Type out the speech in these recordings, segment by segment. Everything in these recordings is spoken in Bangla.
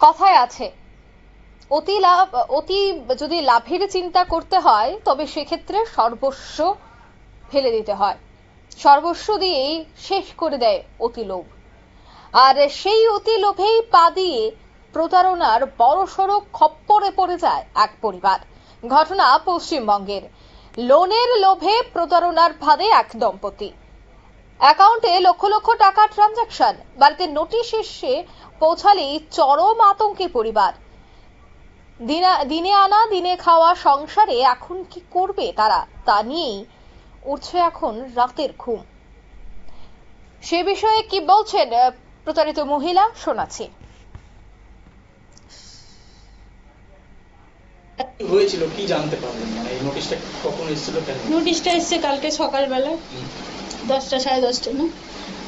কথায় আছে। অতি লাভ, অতি যদি লাভের চিন্তা করতে হয়, তবে সেক্ষেত্রে সর্বস্ব ফেলে দিতে হয়। সর্বস্ব দিয়েই শেষ করে দেয় অতি লোভ। আর সেই অতি লোভেই পা দিয়ে প্রতারণার বড়সড় খপ্পরে পড়ে যায় এক পরিবার। ঘটনা পশ্চিমবঙ্গের। লোনের লোভে প্রতারণার ফাঁদে এক দম্পতি। অ্যাকাউন্টে লক্ষ লক্ষ টাকা ট্রানজাকশন বাড়িতে নোটিশ এসে পৌঁছালেই চরম আতঙ্কে পরিবার। দিনে আনা দিনে খাওয়া সংসারে এখন কি করবে তারা তা নিয়েই উঠছে এখন রাতের ঘুম। সে বিষয়ে কি বলছেন আহ, প্রতারিত মহিলা? শোনাচ্ছি। হয়েছিল কি জানতে পারলেন? মানে এই নোটিশটা কখন এসেছিল কেন? নোটিশটা এসছে কালকে সকালবেলা। দশটা সাড়ে দশটা না?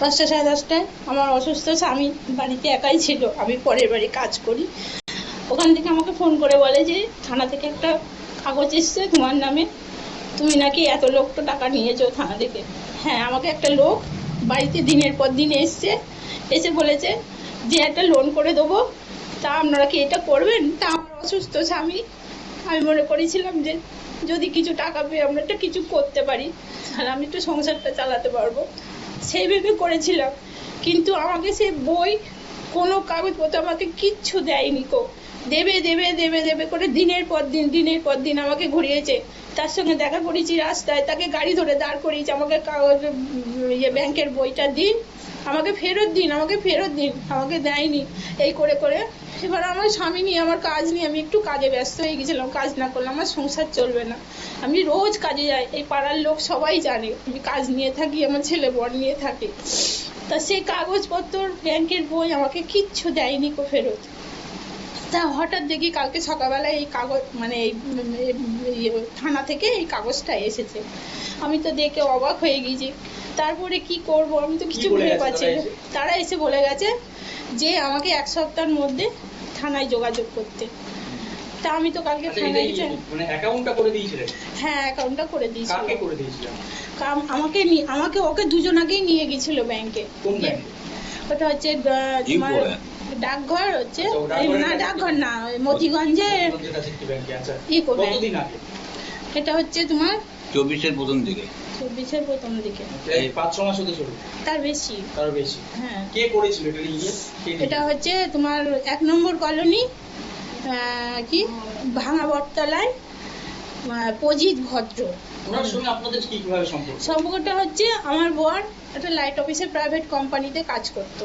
দশটা সাড়ে দশটায় আমার অসুস্থ স্বামী বাড়িতে একাই ছিল, আমি পরের বাড়ি কাজ করি। ওখান থেকে আমাকে ফোন করে বলে যে, থানা থেকে একটা কাগজ এসছে তোমার নামে, তুমি নাকি এত লোক তো টাকা নিয়েছো থানা থেকে? হ্যাঁ আমাকে একটা লোক বাড়িতে দিনের পর দিন এসছে, এসে বলেছে যে, একটা লোন করে দেবো। তা আপনারা কি এটা করবেন? তা আমার অসুস্থ স্বামী আমি মনে করেছিলাম যে যদি কিছু টাকা পেয়ে আমরা একটা কিছু করতে পারি, তাহলে আমি একটু সংসারটা চালাতে পারব। সেই ভেবে করেছিলাম। কিন্তু আমাকে সে বই, কোনো কাগজপত্র আমাকে কিচ্ছু দেয়নি কো। দেবে দেবে দেবে দেবে করে দিনের পর দিন, দিনের পর দিন আমাকে ঘুরিয়েছে। তার সঙ্গে দেখা করেছি রাস্তায়, তাকে গাড়ি ধরে দাঁড় করিয়েছে, আমাকে কাগজ ইয়ে ব্যাংকের বইটা দিন। আমাকে ফেরত দিন, আমাকে ফেরত দিন, আমাকে দেয়নি। এই করে করে এবার আমার স্বামী নিয়ে, আমার কাজ নিয়ে আমি একটু কাজে ব্যস্ত হয়ে গেছিলাম, কাজ না করলে আমার সংসার চলবে না। আমি রোজ কাজে যাই, এই পাড়ার লোক সবাই জানে, আমি কাজ নিয়ে থাকি, আমার ছেলে বর নিয়ে থাকি। তা সেই কাগজপত্র, ব্যাংকের বই আমাকে কিচ্ছু দেয়নি কো ফেরত। তা হঠাৎ দেখি কালকে সকালবেলা এই কাগজ মানে এই থানা থেকে এই কাগজটা এসেছে। আমি তো দেখে অবাক হয়ে গেছি। তারপরে কি করব? আমি তো কিছু ভেবে পাচ্ছি তারা না। এসে? তারা এসে বলে গেছে যে আমাকে এক সপ্তাহের মধ্যে থানায় যোগাযোগ করতে। তা আমি তো কালকে আচ্ছা থানায় গেছি মানে অ্যাকাউন্টটা করে দিয়েছিলেন হ্যাঁ অ্যাকাউন্টটা করে দিয়েছিল। কাকে করে দিয়েছিলেন আমাকে আমাকে ওকে দুজনাকেই নিয়ে গেছিল ব্যাংকে কোন ব্যাংকে ওটা হচ্ছে তোমার ডাকঘর হচ্ছে। আচ্ছা, না ডাকঘর না ওই মতিগঞ্জে আচ্ছা। ইকো ব্যাংক এটা হচ্ছে তোমার চব্বিশের প্রথম দিকে চব্বিশের প্রথম দিকে এই পাঁচ ছ মাস হতে শুরু। তার বেশি। তার বেশি। হ্যাঁ। কে করেছিল এটা নিয়ে? এটা হচ্ছে তোমার এক নম্বর কলোনি কি? ভাঙা বটতলায় পজিত ভদ্র। ওনার সঙ্গে আপনাদের কি কীভাবে সম্পর্ক? সম্পর্কটা হচ্ছে আমার বর একটা লাইট অফিসে প্রাইভেট কোম্পানিতে কাজ করত।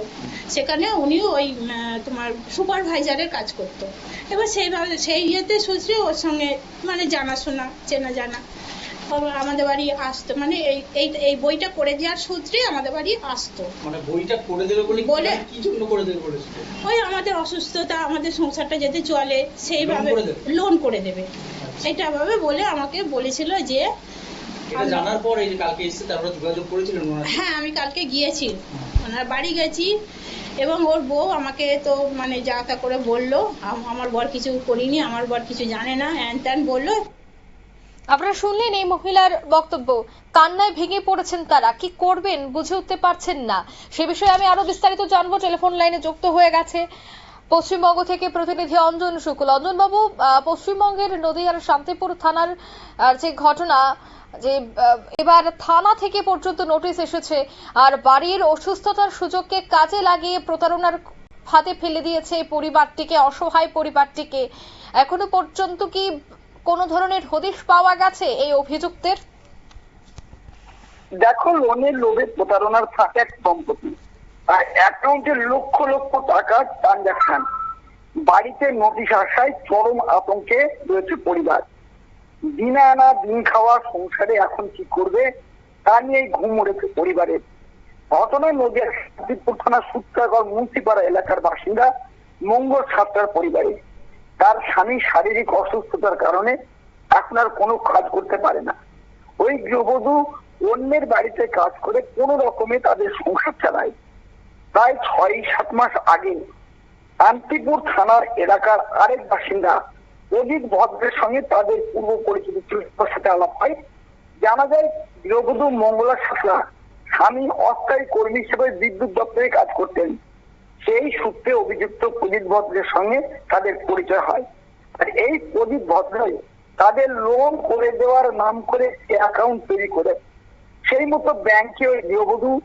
সেখানে উনিও ওই তোমার সুপারভাইজারের কাজ করত। এবার সেইভাবে সেই ইয়েতে সূত্রে ওর সঙ্গে মানে জানাশোনা চেনা জানা। আমাদের বাড়ি আসতো মানে এই এই এই বইটা করে দেওয়ার সূত্রে আমাদের বাড়ি আসতো। মানে বইটা করে দেবে বলে বলে- কি জন্য করে দেবে বলেছিল? ওই আমাদের অসুস্থতা আমাদের সংসারটা যাতে চলে সেইভাবে লোন করে দেবে? আচ্ছা। এটা ভাবে বলে আমাকে বলেছিল যে জানার পর এই যে কালকে এসেছে তারপরে যোগাযোগ করেছিলেন হ্যাঁ আমি কালকে গিয়েছি। ওনার বাড়ি গেছি এবং ওর বউ আমাকে তো মানে যা তা করে বলল। আমার বর কিছু করিনি আমার বর কিছু জানে না। হ্যান ত্যান বলল আপনারা শুনলেন এই মহিলার বক্তব্য। কান্নায় ভেঙে পড়েছেন তারা। কি করবেন বুঝে উঠতে পারছেন না। সে বিষয়ে আমি আরও বিস্তারিত জানব। টেলিফোন লাইনে যুক্ত হয়ে গেছে পশ্চিমবঙ্গ থেকে প্রতিনিধি অঞ্জন শুক্ল। অঞ্জন বাবু পশ্চিমবঙ্গের নদীয়ার শান্তিপুর থানার যে ঘটনা, যে এবার থানা থেকে পর্যন্ত নোটিশ এসেছে, আর বাড়ির অসুস্থতার সুযোগকে কাজে লাগিয়ে প্রতারণার ফাঁদে ফেলে দিয়েছে পরিবারটিকে, অসহায় পরিবারটিকে। এখনও পর্যন্ত কি কোনো ধরনের হদিশ পাওয়া গেছে এই অভিযুক্তের? দেখো, লোনের লোভে প্রতারণার ফাঁকে এক দম্পতি। আর অ্যাকাউন্টে লক্ষ লক্ষ টাকা ট্রানজাকশন। বাড়িতে নোটিশ আসায় চরম আতঙ্কে রয়েছে পরিবার। দিনে আনা দিন খাওয়া সংসারে এখন কি করবে, তা নিয়েই ঘুম উড়েছে পরিবারের। ঘটনায় নদীর শান্তিপুর থানা সূত্রাগড় মুন্সিপাড়া এলাকার বাসিন্দা মঙ্গল সাতটার পরিবারে। তার স্বামী শারীরিক অসুস্থতার কারণে আর কোনো কাজ করতে পারে না। ওই গৃহবধূ অন্যের বাড়িতে কাজ করে কোন রকমে তাদের সংসার চালায়। প্রায় ছয় সাত মাস আগে শান্তিপুর থানার এলাকার আরেক বাসিন্দা অজিত ভদ্রের সঙ্গে তাদের পূর্ব পরিচিত চিকিৎসার সাথে আলাপ হয়। জানা যায় গৃহবধূ মঙ্গলা শাসলা স্বামী অস্থায়ী কর্মী হিসেবে বিদ্যুৎ দপ্তরে কাজ করতেন। সেই সূত্রে অভিযুক্ত প্রদীপ ভদ্রের সঙ্গে তাদের পরিচয় হয়। আর এই প্রদীপ ভদ্রই তাদের লোন করে দেওয়ার নাম করে অ্যাকাউন্ট তৈরি করে। সেই মতো ব্যাংকে ওই গৃহবধূ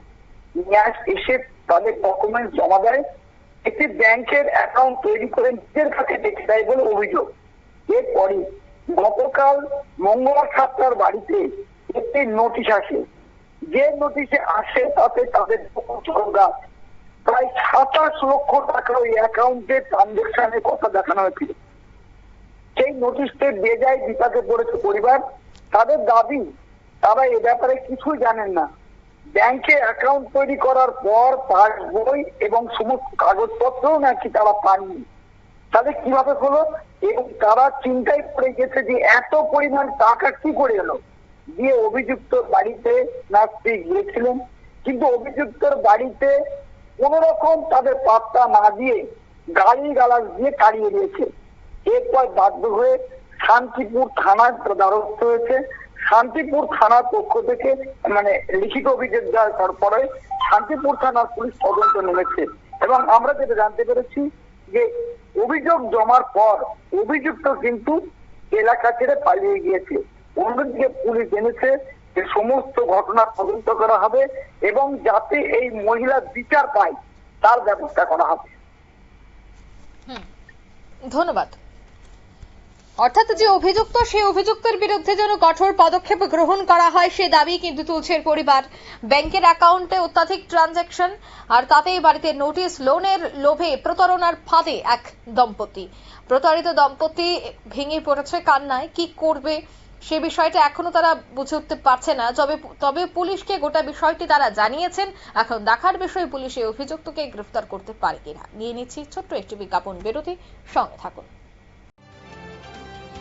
নিয়ে এসে তাদের ডকুমেন্ট জমা দেয়। একটি ব্যাংকের অ্যাকাউন্ট তৈরি করে নিজের কাছে রেখে দেয় বলে অভিযোগ। এরপরে গতকাল মঙ্গলবার সাতটার বাড়িতে একটি নোটিশ আসে। যে নোটিশে আসে তাতে তাদের প্রায় সাতাশ লক্ষ টাকা ওই অ্যাকাউন্টে ট্রানজেকশনের কথা দেখানো হয়েছিল। সেই নোটিশটি বেজায় বিপাকে পড়েছে পরিবার, তাদের দাবি, তারা এ ব্যাপারে কিছুই জানেন না। ব্যাংকে অ্যাকাউন্ট তৈরি করার পর পাস এবং সমস্ত কাগজপত্রও নাকি তারা পাননি। তাদের কীভাবে হলো? এবং তারা চিন্তায় পড়ে গেছে যে এত পরিমাণ টাকা কি করে এলো? দিয়ে অভিযুক্ত বাড়িতে নাচতে গিয়েছিলেন, কিন্তু অভিযুক্তর বাড়িতে কোন রকম তাদের পাত্তা না দিয়ে গাড়ি গালাজ দিয়ে তাড়িয়ে দিয়েছে। এরপর বাধ্য হয়ে শান্তিপুর থানার দ্বারস্থ হয়েছে। শান্তিপুর থানার পক্ষ থেকে মানে লিখিত অভিযোগ দেওয়ার পরে শান্তিপুর থানার পুলিশ তদন্ত নেমেছে। এবং আমরা যেটা জানতে পেরেছি যে অভিযোগ জমার পর অভিযুক্ত কিন্তু এলাকা ছেড়ে পালিয়ে গিয়েছে। অন্যদিকে পুলিশ জেনেছে যে সমস্ত ঘটনা তদন্ত করা হবে এবং যাতে এই মহিলা বিচার পায়, তার ব্যবস্থা করা হবে। ধন্যবাদ। অর্থাৎ যে অভিযুক্ত সেই অভিযুক্তের বিরুদ্ধে যেন কঠোর পদক্ষেপ গ্রহণ করা হয়, সে দাবি কিন্তু তুলছে পরিবার। ব্যাংকের অ্যাকাউন্টে অত্যাধিক ট্রানজ্যাকশন, আর তাতেই বাড়িতে নোটিশ, লোনের লোভে প্রতারণার ফাঁদে এক দম্পতি। প্রতারিত দম্পতি ভেঙে পড়েছে কান্নায়। কি করবে সে বিষয়টা এখনও তারা বুঝে উঠতে পারছে না। তবে তবে পুলিশকে গোটা বিষয়টি তারা জানিয়েছেন। এখন দেখার বিষয়ে পুলিশ এই অভিযুক্তকে গ্রেফতার করতে পারে কিনা। নিয়ে নিচ্ছি ছোট্ট একটি বিজ্ঞাপন। বিরতি, সঙ্গে থাকুন।